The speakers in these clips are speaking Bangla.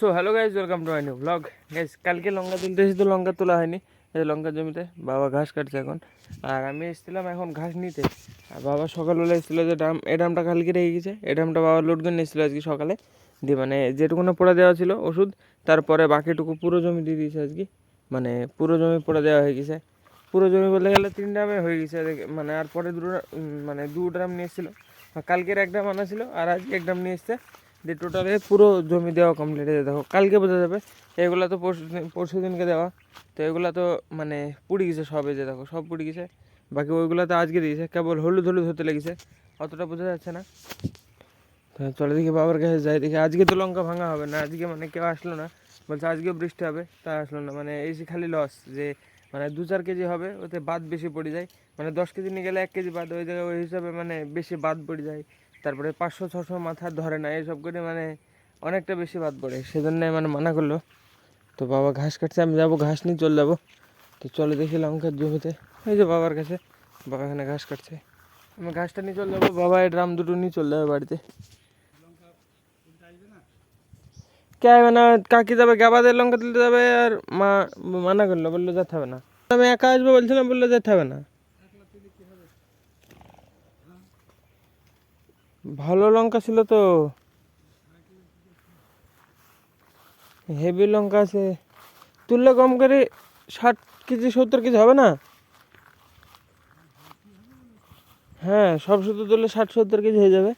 So hello guys welcome to my new blog guys কালকে লঙ্কা তুলতে এসে তো লঙ্কা তোলা হয়নি। এই লঙ্কা জমিতে বাবা ঘাস কাটছে এখন। আর আমি এসেছিলাম এখন ঘাস নিতে। আর বাবা সকালবেলা এসেছিল যে ডাম এই ডামটা কালকে রেখে গেছে। এই ডামটা বাবা লোড করে নিয়েছিল আজকে সকালে। দিয়ে মানে যেটুকুনো পোড়া দেওয়া ছিল ওষুধ, তারপরে বাকিটুকু পুরো জমি দিয়ে দিয়েছে আজকে। মানে পুরো জমি পোড়া দেওয়া হয়ে গেছে। পুরো জমি বলতে গেলে তিন ড্রামে হয়ে গেছে মানে আর পরে দুটো ড্রা- মানে দু ড্রাম নিয়ে এসেছিল। কালকের এক ড্রাম আনা ছিল, আর আজকে এক ড্রাম নিয়ে এসছে। দিয়ে টোটালে পুরো জমি দেওয়া কমপ্লিট হয়ে দেখো, কালকে বোঝা যাবে, এগুলো তো পরশু পরশু দিনকে দেওয়া। তো এগুলো তো মানে পুড়ে গেছে সবে যে দেখো, সব পুড়ে গেছে। বাকি ওইগুলো তো আজকে দিয়েছে, কেবল হলুদ হলুদ হতে লেগেছে, অতটা বোঝা যাচ্ছে না। তো চলে দেখি বাবার কাছে যাই, দেখি আজকে তো লঙ্কা ভাঙা হবে না, আজকে মানে কেউ আসলো না। বলছে আজকেও বৃষ্টি হবে, তা আসলো না। মানে এই যে খালি লস যে মানে দু চার কেজি হবে, ওতে বাদ বেশি পড়ে যায়। মানে দশ কেজি নিয়ে গেলে এক কেজি বাদ ওই জায়গায় ওই হিসাবে মানে বেশি বাদ পড়ে যায়। তারপরে পাঁচশো, ছশো মাথা ধরে না, এইসব করে মানে অনেকটা বেশি বাদ পড়ে। সেজন্য মানে মানা করল, তো বাবা ঘাস কাটছে, আমি যাব ঘাস নিয়ে চলে যাব। তো চলে দেখি লঙ্কার জমিতে। এই যে বাবার কাছে, বাবা এখানে ঘাস কাটছে। আমি ঘাসটা নিয়ে চলে যাব, বাবা এই ড্রাম দুটো নিয়ে চলে যাবে বাড়িতে। কে না, কাকি যাবে গাবাদের লঙ্কা তুলতে যাবে, আর মা মানা করল, বলল যেতে হবে না। আমি একা আসব বলছিলাম, বলল যেতে হবে না। ভালো লঙ্কা ছিল তো। হেভি লঙ্কা আছে। তুললে কম করে ষাট কেজি, সত্তর কেজি হবে না? হ্যাঁ সব শুধু তুললে ষাট, সত্তর কেজি হয়ে যাবে।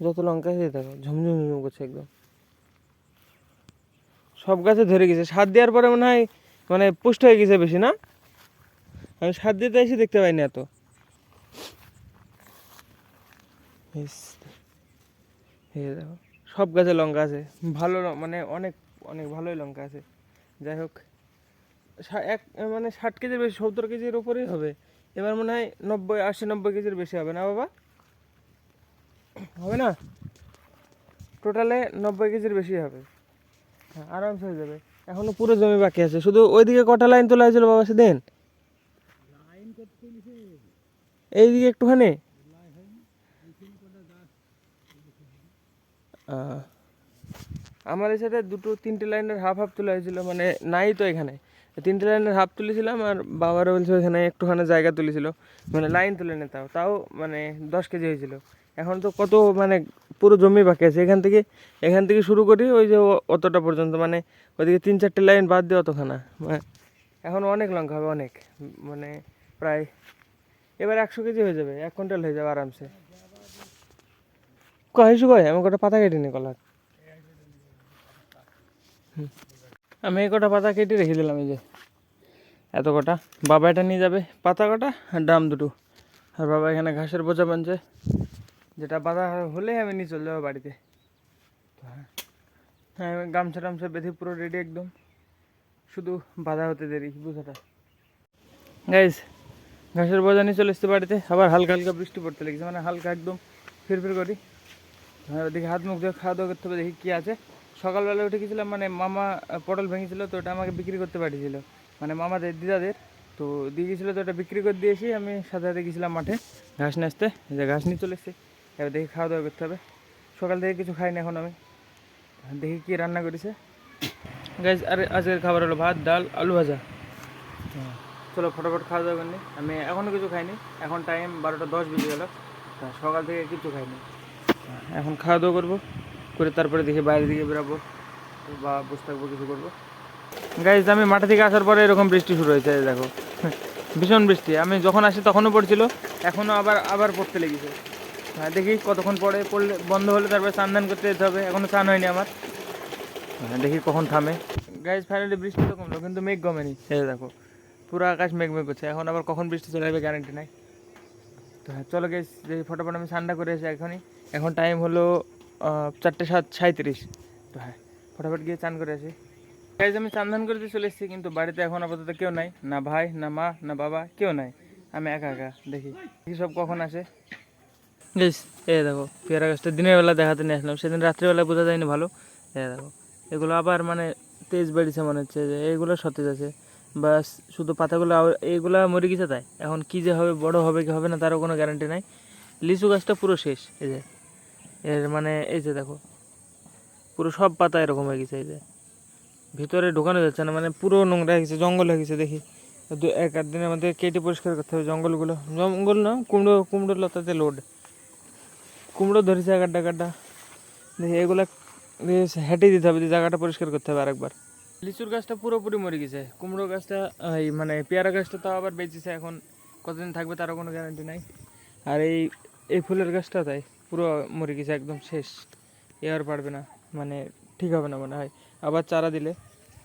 যত লঙ্কা আছে দেখো, ঝুমঝুম ঝুম করছে একদম। সব গাছে ধরে গেছে। সার দেওয়ার পরে মনে হয় মানে পুষ্ট হয়ে গেছে বেশি, না? আমি সার দিতে এসে দেখতে পাইনি এত। এই দেখো, সব গাছে লঙ্কা আছে। ভালো মানে অনেক অনেক ভালোই লঙ্কা আছে। যাই হোক এক মানে ষাট কেজির বেশি, সত্তর কেজির ওপরেই হবে। এবার মনে হয় নব্বই, আশি, নব্বই কেজির বেশি হবে না বাবা? হবে না? টোটালে নব্বই কেজির বেশি হবে। হ্যাঁ আরামসে হয়ে যাবে। এখনও পুরো জমি বাকি আছে। শুধু ওইদিকে কটা লাইন তোলা হয়েছিল বাবা সেদিন? এইদিকে একটুখানি? আমার এই সাথে দুটো, তিনটে লাইনের হাফ হাফ তোলা হয়েছিল মানে নাই তো এখানে। তিনটে লাইনের হাফ তুলেছিলাম আর বাবারও বলছে এখানে একটুখানি জায়গা তুলেছিল। মানে লাইন তুলে নে তাও তাও মানে দশ কেজি হয়েছিল। এখন তো কত মানে পুরো জমি বাকি আছে। এখান থেকে এখান থেকে শুরু করি, ওই যে অতটা পর্যন্ত মানে ওইদিকে তিন চারটে লাইন বাদ দিয়ে অতখানা। মানে এখন অনেক লঙ্কা হবে, অনেক। মানে প্রায় এবার একশো কেজি হয়ে যাবে, এক কুইন্টাল হয়ে যাবে আরামসে। কহিসু কয়? আমি কটা পাতা কেটে নি আমি এই কটা পাতা কেটে রেখে দিলাম এই যে। এত কটা? বাবা এটা নিয়ে যাবে পাতা কটা আর ড্রাম দুটো। আর বাবা এখানে ঘাসের বোঝা বানছে। যেটা বাঁধা হলে আমি নিয়ে চলে যাব বাড়িতে। হ্যাঁ। হ্যাঁ গামছা টামছা বেঁধে পুরো রেডি একদম। শুধু বাঁধা হতে দেরি, বুঝাটা। গাইজ ঘাসের বোঝা নিয়ে চলে এসছে বাড়িতে। আবার হালকা হালকা বৃষ্টি পড়তে লেগেছে মানে হালকা একদম ফিরফির করি। আর ওদিকে হাত মুখ দিয়ে খাওয়া দাওয়া করতে হবে দেখি কী আছে। সকালবেলা উঠে গেছিলাম মানে মামা পটল ভেঙেছিল তো ওটা আমাকে বিক্রি করতে পাঠিয়েছিল। মানে মামাদের দিদাদের। তো দিয়ে গেছিল তো ওটা বিক্রি করে দিয়েছি আমি সাথে সাথে গেছিলাম মাঠে ঘাস আসতে যে ঘাস নিয়ে চলে এসেছি। এবার দেখি খাওয়া দাওয়া করতে হবে। সকাল থেকে কিছু খাইনি এখন আমি। দেখি কী রান্না করেছে। গাইজ আর আজকের খাবার হলো ভাত ডাল আলু ভাজা। হ্যাঁ, চলো ফটোফট খাওয়া দাওয়া করিনি আমি এখনও কিছু খাইনি এখন টাইম বারোটা দশ বেজে গেল। সকাল থেকে কিছু খাইনি। হ্যাঁ, এখন খাওয়া দাওয়া করব, করে তারপরে দেখি বাইরের দিকে বেরাবো, বা বসে থাকব, কিছু করব। গাইজ আমি মাঠে থেকে আসার পরে এরকম বৃষ্টি শুরু হয়েছে দেখো। ভীষণ বৃষ্টি। আমি যখন আসি তখনও পড়ছিল, এখনও আবার আবার পড়তে লেগেছে। হ্যাঁ দেখি কতক্ষণ পরে পড়লে বন্ধ হলে তারপরে স্নান দান করতে যেতে হবে, এখনও স্নান হয়নি আমার। হ্যাঁ দেখি কখন থামে। গাইজ ফাইনালি বৃষ্টি তো কমলো, কিন্তু মেঘ কমেনি, এই দেখো। পুরো আকাশ মেঘ মেঘ করছে, এখন আবার কখন বৃষ্টি চলে যাবে গ্যারান্টি নাই। তো হ্যাঁ চলো গেছ যে ফটোফট আমি ঠান্ডা করে এসে এখনই। এখন টাইম হলো চারটে সাত সাঁত্রিশ তো হ্যাঁ ফটাফট গিয়ে চান করে আসি। গাইজ আমি চান করতে চলে এসেছি, কিন্তু বাড়িতে এখন আপাতত কেউ নাই। না ভাই, না মা, না বাবা, কেউ নাই। আমি একা একা, দেখি। দেখি সব কখন আসে। বেশ এ দেখো, পেয়ারা গাছটা দিনের বেলা দেখাতে নিয়ে আসলাম। সেদিন রাত্রিবেলা বোঝা যায়নি ভালো। এ দেখো, এগুলো আবার মানে তেজ বেড়েছে মনে হচ্ছে যে এইগুলো সতেজ আছে। বাস শুধু পাতাগুলো এইগুলা মরে গেছে তাই। এখন কি যে হবে, বড় হবে কি হবে না, তারও কোনো গ্যারান্টি নাই। লিচু গাছটা পুরো শেষ, এই যে। এর মানে এই যে দেখো, পুরো সব পাতা এরকম হয়ে গেছে, এই যে। ভিতরে ঢোকানো যাচ্ছে না মানে পুরো নোংরা হয়ে গেছে, জঙ্গল হয়ে গেছে, দেখি। দু এক আধ দিনের মধ্যে কেটে পরিষ্কার করতে হবে জঙ্গলগুলো। জঙ্গল না, কুমড়ো কুমড়ো লতাতে লোড কুমড়ো ধরেছে গাড্ডা গাড্ডা দেখি, এগুলা হেঁটে দিতে হবে, যে জায়গাটা পরিষ্কার করতে হবে আরেকবার। লিচুর গাছটা পুরোপুরি মরে গেছে। কুমড়ো গাছটা এই মানে পেয়ারা গাছটা তাও আবার বেঁচেছে এখন। কতদিন থাকবে তারও কোনো গ্যারান্টি নাই। আর এই এই ফুলের গাছটা তাই, পুরো মরে গেছে একদম শেষ। এ আর পারবে না মানে ঠিক হবে না মনে হয়। আবার চারা দিলে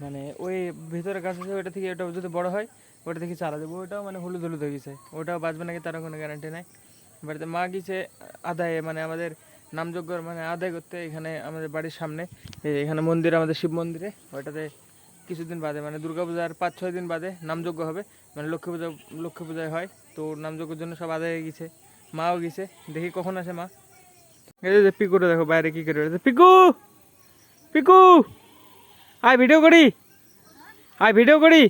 মানে ওই ভিতরে গাছ আছে, ওইটা থেকে ওটা যদি বড় হয়, ওটা থেকে চারা দেবো। ওটাও মানে হলুদ হলুদ হয়ে গেছে। ওটাও বাঁচবে নাকি তারও কোনো গ্যারান্টি নাই। বাড়িতে মা গেছে আদায়ে মানে আমাদের নামযজ্ঞ মানে আদায় করতে এখানে আমাদের বাড়ির সামনে। এখানে মন্দির, আমাদের শিব মন্দিরে। ওইটাতে কিছুদিন বাদে মানে দুর্গাপূজার পাঁচ ছয় দিন বাদে নামযজ্ঞ হবে। মানে লক্ষ্মী পূজা লক্ষ্মী পূজায় হয়। তো নামযজ্ঞের জন্য সব আদায় গেছে। মাও গেছে। দেখি কখন আসে মা। এই যে পিকুটা দেখো বাইরে কি করে পিকু! পিকু! আয় ভিডিও করি। আয় ভিডিও করি।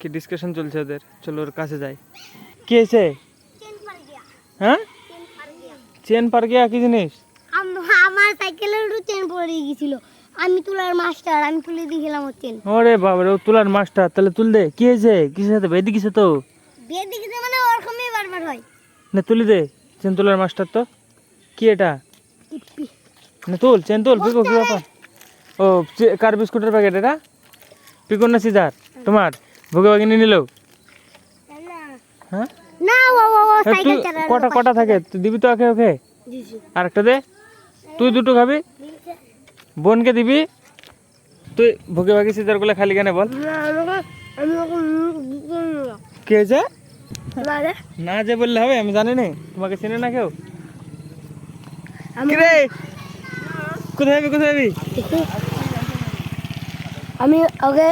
কি ডিসকাশন চলছে ওদের? চলো ওর কাছে যাই। কি গিয়া হ্যাঁ? চেন পার গিয়া। কি জিনিস? আম- আমার সাইকেলের চেন পড়ে গেছিল আমি তুলার মাস্টার আমি তুলে দিয়েছিলাম ওর বাবা রে ও তোলার মাস্টার তাহলে তুল দে। কি হয়েছে? কিসের সাথে? বেদি কিসে তো? বিয়ে দিকেছে মানে ওরকমই বারবার হয়। না তুলি দে। চেন তোলার মাস্টার তো। কি এটা? না তুল চেন তুল পিকো কি ব্যাপার ও কার বিস্কুটের প্যাকেট এটা? পিকুর না সিজার? তোমার? ভোগে নিয়ে নিলো? হ্যাঁ? না ও ও ও সাইকেল চালানো কটা কটা থাকে? দিবি তো ওকে ওকে? আর একটা দে। তুই দুটো খাবি? বোনকে দিবি? তুই ভোগে ভাগে সিজারগুলো খালি কেন বল। কি হয়েছে না যে বললে হবে আমি জানি না তোমাকে চিনে না কেউ? আমি রে কোথায় যাবি কোথায় যাবি? আমি ওকে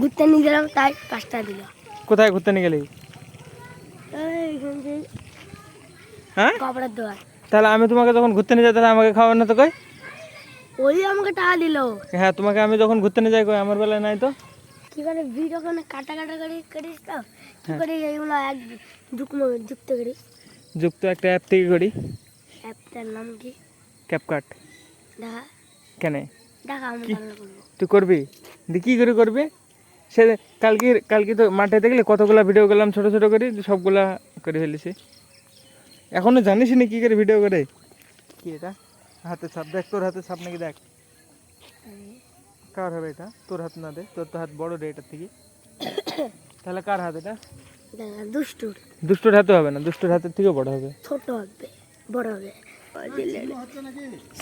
ঘুরতে নিয়ে গেলাম তাই পাঁচটা দিল। কোথায় ঘুরতে নিয়ে গেলি? হ্যাঁ? তাহলে আমি তোমাকে যখন ঘুরতে নিয়ে যাই তাহলে আমাকে খাওয়ার না তো কই? ওই আমাকে টাকা দিল। হ্যাঁ তোমাকে আমি যখন ঘুরতে নিয়ে যাই কই আমার বেলায় নাই তো? কি করে ভিডিও করে কাটা কাটা করে করিস তো? কি হ্যাঁ। করে এইগুলো এক যুগ্ম যুক্ত করিস যুক্ত একটা অ্যাপ থেকে করি। অ্যাপটার নাম কি? ক্যাপকাট দেখা। কেন? দেখা আমি তুই করবি? দি কী করে করবি? সে কালকে কালকে তো মাঠে দেখলে কতগুলা ভিডিও করলাম ছোট ছোট করে সবগুলা করে ফেলেছি। এখনও জানিস না কি করে ভিডিও করে? কি এটা? হাতে ছাপ দেখ তোর হাতে ছাপ নাকি দেখ। কার হবে এটা? তোর হাত না দে তোর তো হাত বড় রে এটার থেকে। তাহলে কার হাত এটা? দুষ্টুর। দুষ্টুর হাতে হবে না দুষ্টুর হাতের থেকেও বড় হবে। ছোট হবে বড় হবে।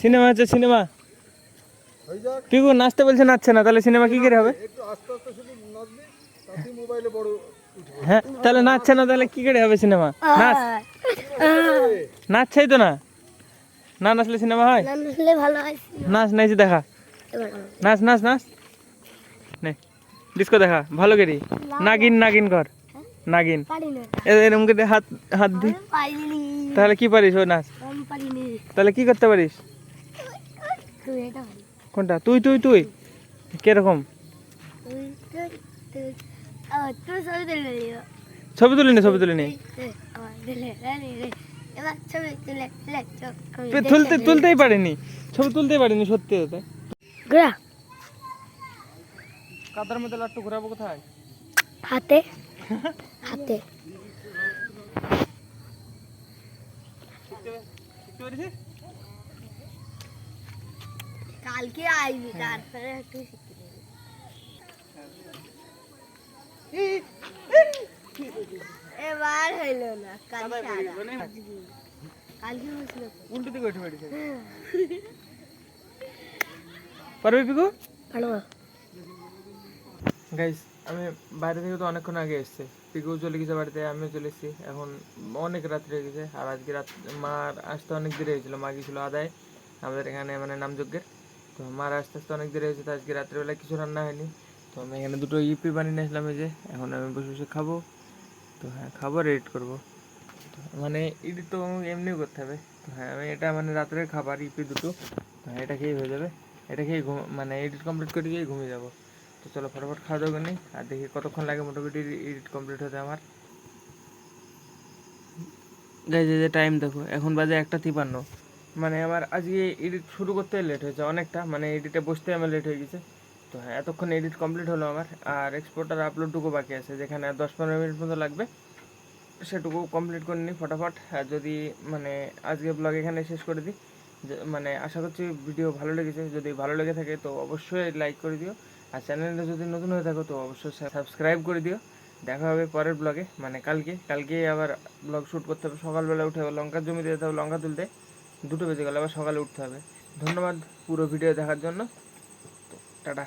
সিনেমা আছে সিনেমা পিকু নাচতে বলছে নাচছে না তাহলে সিনেমা কি করে হবে? হ্যাঁ তাহলে নাচছে না তাহলে কি করে হবে সিনেমা? নাচ। নাচছেই তো না। না নাচলে সিনেমা হয়? না নাচলে ভালো হয় নাচ নাইছি দেখা। নাচ নাচ নাচ। নে ডিস্কো দেখা। ভালো করি নাগিন নাগিন কর। নাগিন। পারি না। করে হাত হাত দি। তাহলে কি পারিস ও নাচ? তাহলে কি করতে পারিস? তুই কোনটা? তুই তুই তুই। কীরকম? ছবি তুলে দিও ছবি তুলি নি ছবি তুলি নি তুলতে তুলতেই পারিনি। ছবি তুলতেই পারিনি সত্যি হতে ঘোরা। কাদার মধ্যে লাট্টু ঘোরাবো কোথায়? হাতে। হাতে। কালকে আইবি তারপরে একটু শিখতে দেবে। এবার হইল না কালকে হয়েছিল। উল্টো দিকে উঠে পড়েছে পারবি পিকু? গাইস আমি বাইরে থেকে তো অনেকক্ষণ আগে এসেছি পিকু চলে গেছে বাড়িতে আমিও চলে এসেছি। এখন অনেক রাত্রি হয়ে গেছে আর আজকে রাত মার আসতে অনেক দেরি হয়েছিল মা গেছিল আদায় আমাদের এখানে মানে নামযজ্ঞের। তো মার আসতে আসতে অনেক দেরি হয়েছে তো আজকে রাত্রিবেলায় কিছু রান্না হয়নি। তো আমি এখানে দুটো ইপি বানিয়ে নিয়ে আসলাম এই যে। এখন আমি বসে বসে খাব। তো হ্যাঁ খাবার এডিট করব। মানে এডিট তো এমনিও করতে হবে। তো হ্যাঁ আমি এটা মানে রাত্রের খাবার, ইপি দুটো। তো হ্যাঁ এটা খেয়েই হয়ে যাবে। এটা খেয়ে ঘুম মানে এডিট কমপ্লিট করে গিয়ে ঘুমিয়ে যাব। তো চলো ফটাফট খাওয়া দাওয়া নিই আর দেখি কতক্ষণ লাগে মোটামুটি এডিট কমপ্লিট হতে আমার। গাইজ যে টাইম দেখো, এখন বাজে একটা তিপান্ন। মানে আমার আজকে এডিট শুরু করতে লেট হয়েছে অনেকটা। মানে এডিটে বসতে আমার লেট হয়ে গেছে। তো হ্যাঁ এতক্ষণ এডিট কমপ্লিট হলো আমার। আর এক্সপোর্ট আর আপলোডটুকু বাকি আছে, যেখানে দশ পনেরো মিনিট মতো লাগবে। সেটুকু কমপ্লিট করে নিই ফটাফট। আর যদি মানে আজকে ব্লগ এখানে শেষ করে দিই। মানে আশা করছি ভিডিও ভালো লেগেছে। যদি ভালো লেগে থাকে তো অবশ্যই লাইক করে দিও। আর চ্যানেলটা যদি নতুন হয়ে থাকো তো অবশ্যই সাবস্ক্রাইব করে দিও। দেখা হবে পরের ব্লগে মানে কালকে। কালকে আবার ব্লগ শ্যুট করতে হবে। সকালবেলা উঠে লঙ্কার জমিতে যেতে হবে, লঙ্কা তুলতে। দুটো বেজে গেলে আবার সকালে উঠতে হবে। ধন্যবাদ পুরো ভিডিও দেখার জন্য। তো, টাটা।